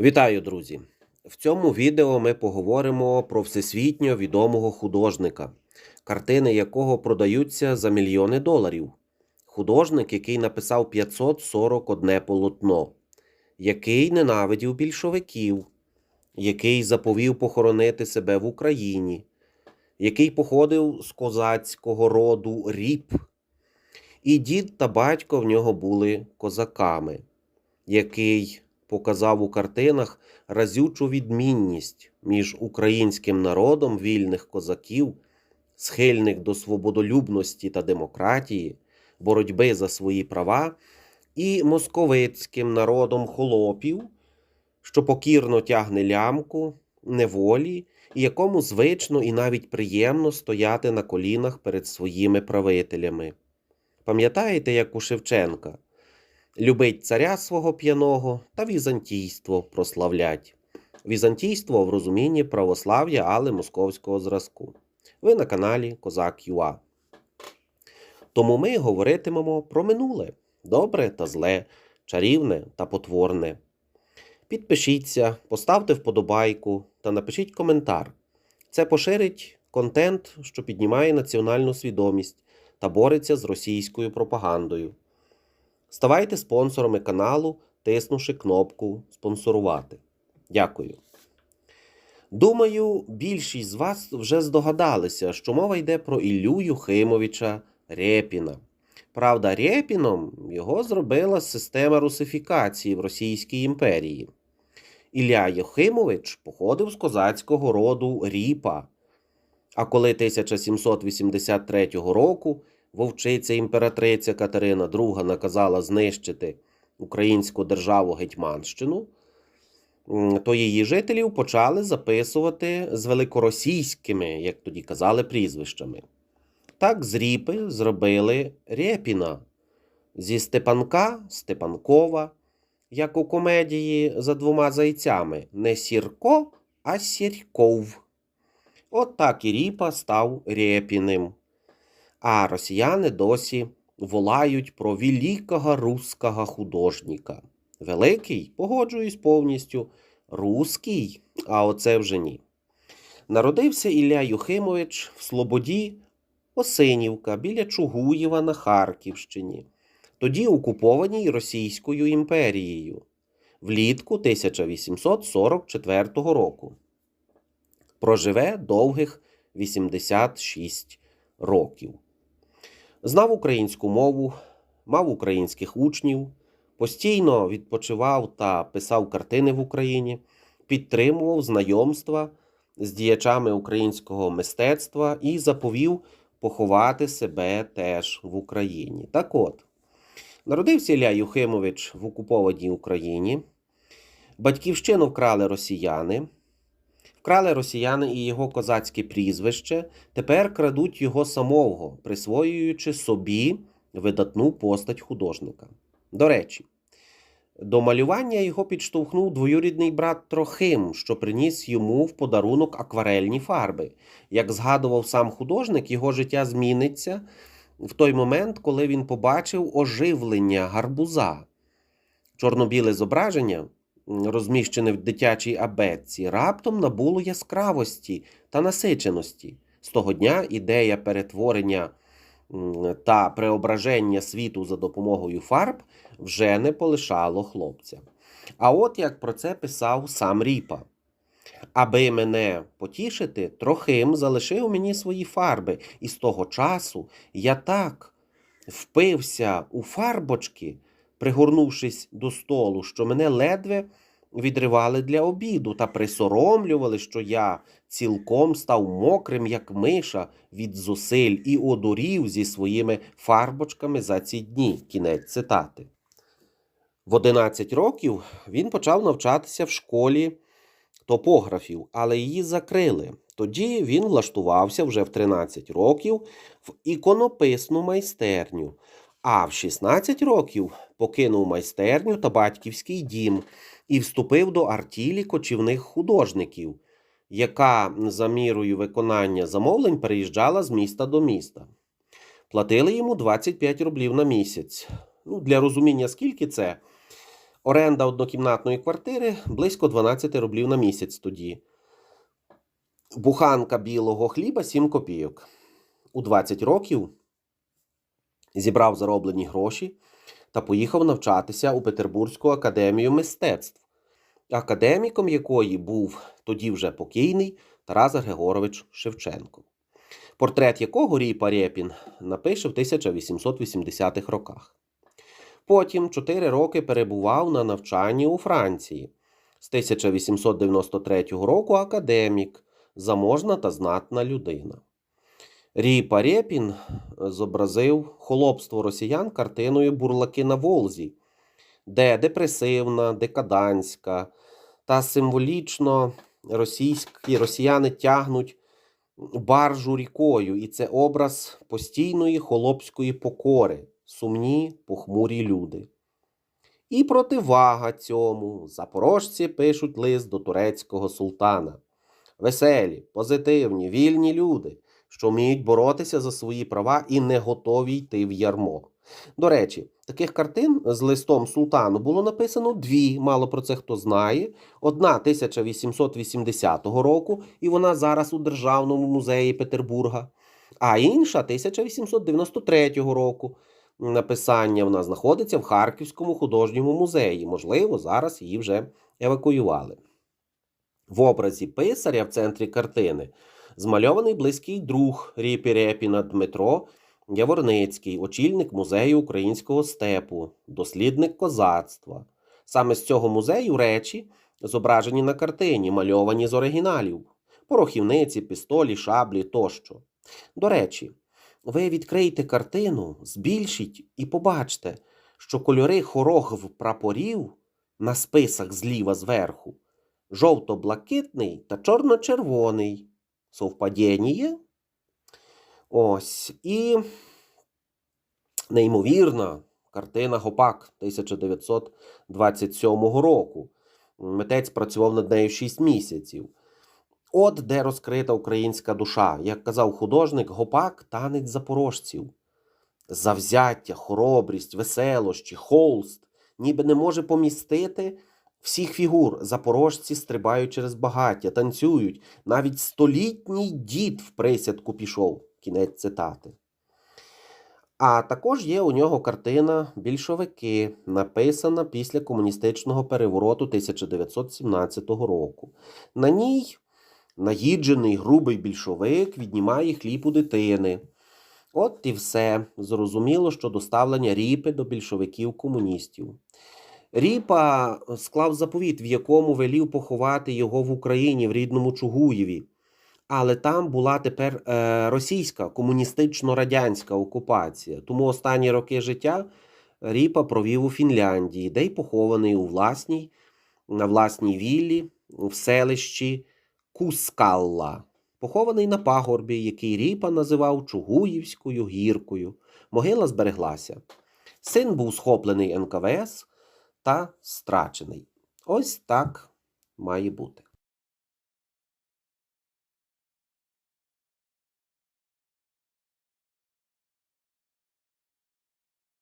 Вітаю, друзі! В цьому відео ми поговоримо про всесвітньо відомого художника, картини якого продаються за мільйони доларів. Художник, який написав 541 полотно, який ненавидів більшовиків, який заповів похоронити себе в Україні, який походив з козацького роду ріп. І дід та батько в нього були козаками, який показав у картинах разючу відмінність між українським народом вільних козаків, схильних до свободолюбності та демократії, боротьби за свої права, і московицьким народом холопів, що покірно тягне лямку, неволі, і якому звично і навіть приємно стояти на колінах перед своїми правителями. Пам'ятаєте, як у Шевченка? Любить царя свого п'яного та візантійство прославлять. Візантійство в розумінні православ'я, але московського зразку. Ви на каналі Козак Юа. Тому ми говоритимемо про минуле добре та зле, чарівне та потворне. Підпишіться, поставте вподобайку та напишіть коментар. Це поширить контент, що піднімає національну свідомість та бореться з російською пропагандою. Ставайте спонсорами каналу, тиснувши кнопку спонсорувати. Дякую. Думаю, більшість з вас вже здогадалися, що мова йде про Іллю Юхимовича Рєпіна. Правда, Рєпіном його зробила система русифікації в Російській імперії. Ілля Юхимович походив з козацького роду Ріпа. А коли 1783 року вовчиця імператриця Катерина II наказала знищити українську державу Гетьманщину, то її жителів почали записувати з великоросійськими, як тоді казали, прізвищами. Так з Ріпи зробили Рєпіна, зі Степанка Степанкова, як у комедії за двома зайцями не Сірко, а Сірков. От так і Ріпа став Рєпіним. А росіяни досі волають про великого руського художника. Великий, погоджуюсь повністю, руський, а оце вже ні. Народився Ілля Юхимович в Слободі Осинівка біля Чугуєва на Харківщині, тоді окупованій Російською імперією влітку 1844 року. Проживе довгих 86 років. Знав українську мову, мав українських учнів, постійно відпочивав та писав картини в Україні, підтримував знайомства з діячами українського мистецтва і заповів поховати себе теж в Україні. Так от, народився Ілля Юхимович в окупованій Україні. Батьківщину вкрали росіяни. Вкрали росіяни і його козацьке прізвище, тепер крадуть його самого, присвоюючи собі видатну постать художника. До речі, до малювання його підштовхнув двоюрідний брат Трохим, що приніс йому в подарунок акварельні фарби. Як згадував сам художник, його життя зміниться в той момент, коли він побачив оживлення гарбуза. Чорно-біле зображення розміщене в дитячій абетці, раптом набуло яскравості та насиченості. З того дня ідея перетворення та преображення світу за допомогою фарб вже не полишало хлопця. А от як про це писав сам Ріпа. Аби мене потішити, Трохим залишив мені свої фарби, і з того часу я так впився у фарбочки, пригорнувшись до столу, що мене ледве відривали для обіду та присоромлювали, що я цілком став мокрим, як миша, від зусиль і одурів зі своїми фарбочками за ці дні. Кінець цитати. В 11 років він почав навчатися в школі топографів, але її закрили. Тоді він влаштувався вже в 13 років в іконописну майстерню, а в 16 років покинув майстерню та батьківський дім і вступив до артілі кочівних художників, яка за мірою виконання замовлень переїжджала з міста до міста. Платили йому 25 рублів на місяць. Ну, для розуміння, скільки це, Оренда однокімнатної квартири близько 12 рублів на місяць тоді. Буханка білого хліба 7 копійок. У 20 років зібрав зароблені гроші та поїхав навчатися у Петербурзьку академію мистецтв, академіком якої був тоді вже покійний Тарас Григорович Шевченко, портрет якого Ріпа Рєпін напише в 1880-х роках. Потім 4 роки перебував на навчанні у Франції. З 1893 року академік, заможна та знатна людина. Ріпа Рєпін зобразив холопство росіян картиною Бурлаки на Волзі, де депресивна, декаданська та символічно російські росіяни тягнуть баржу рікою, і це образ постійної холопської покори, сумні, похмурі люди. І противага цьому запорожці пишуть лист до турецького султана. Веселі, позитивні, вільні люди, що вміють боротися за свої права і не готові йти в ярмо. До речі, таких картин з листом султану було написано дві, мало про це хто знає. Одна 1880 року, і вона зараз у Державному музеї Петербурга, а інша 1893 року. Написання вона знаходиться в Харківському художньому музеї. Можливо, зараз її вже евакуювали. В образі писаря в центрі картини змальований близький друг Ріпі Репіна Дмитро Яворницький, очільник музею українського степу, дослідник козацтва. Саме з цього музею речі зображені на картині, мальовані з оригіналів, порохівниці, пістолі, шаблі тощо. До речі, ви відкрийте картину, збільшіть і побачте, що кольори хорогв прапорів на списах зліва зверху жовто-блакитний та чорно-червоний. Совпадіння. Ось. І неймовірна картина Гопак 1927 року. Митець працював над нею 6 місяців. От де розкрита українська душа. Як казав художник, гопак танець запорожців. Завзяття, хоробрість, веселощі, холст, ніби не може помістити всіх фігур. Запорожці стрибають через багаття, танцюють. Навіть столітній дід в присядку пішов. Кінець цитати. А також є у нього картина Більшовики, написана після комуністичного перевороту 1917 року. На ній наїджений грубий більшовик віднімає хліб у дитини. От і все. Зрозуміло, що доставлення ріпи до більшовиків комуністів. Ріпа склав заповіт, в якому велів поховати його в Україні, в рідному Чугуєві. Але там була тепер е, російська комуністично-радянська окупація. Тому останні роки життя Ріпа провів у Фінляндії, де й похований у власній, на власній віллі в селищі Кускалла. Похований на пагорбі, який Ріпа називав Чугуївською гіркою. Могила збереглася. Син був схоплений НКВС та страчений. Ось так має бути.